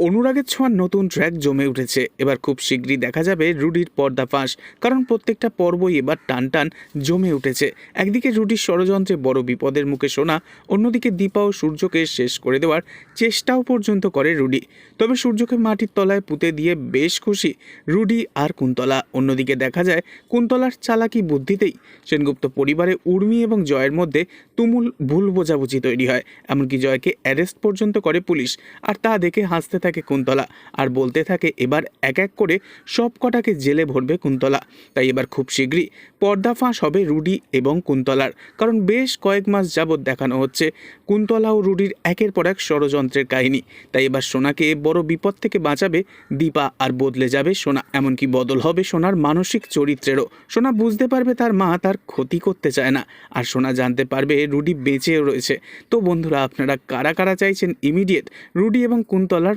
অনুরাগের ছোঁয়ার নতুন ট্র্যাক জমে উঠেছে। এবার খুব শীঘ্রই দেখা যাবে রুডির পর্দা ফাঁস কারণ প্রত্যেকটা পর্বই এবার টান টান জমে উঠেছে। একদিকে রুডির ষড়যন্ত্রে বড় বিপদের মুখে শোনা অন্যদিকে দীপা ও সূর্যকে শেষ করে দেওয়ার চেষ্টাও পর্যন্ত করে রুডি। তবে সূর্যকে মাটির তলায় পুঁতে দিয়ে বেশ খুশি রুডি আর কুন্তলা। অন্যদিকে দেখা যায়, কুন্তলার চালাকি বুদ্ধিতেই সেনগুপ্ত পরিবারে উর্মি এবং জয়ের মধ্যে তুমুল ভুল বোঝাবুঝি তৈরি হয়। এমনকি জয়কে অ্যারেস্ট পর্যন্ত করে পুলিশ, আর তা দেখে হাসতে থাকে কুন্তলা। আর বলতে থাকে এবার এক এক করে সব কটাকে জেলে ভরবে কুন্তলা। তাই এবার খুব শীঘ্রই পর্দা ফাঁস হবে রুডি এবং কুন্তলার। কারণ বেশ কয়েক মাস যাবৎ দেখানো হচ্ছে কুন্তলা ও রুডির একের পর এক ষড়যন্ত্রের কাহিনী। তাই এবার সোনাকে বড় বিপদ থেকে বাঁচাবে দীপা আর বদলে যাবে সোনা। এমনকি বদল হবে সোনার মানসিক চরিত্রেরও। সোনা বুঝতে পারবে তার মা তার ক্ষতি করতে চায় না। আর সোনা জানতে পারবে রুডি বেঁচেও রয়েছে। তো বন্ধুরা, আপনারা কারা কারা চাইছেন ইমিডিয়েট রুডি এবং কুন্তলার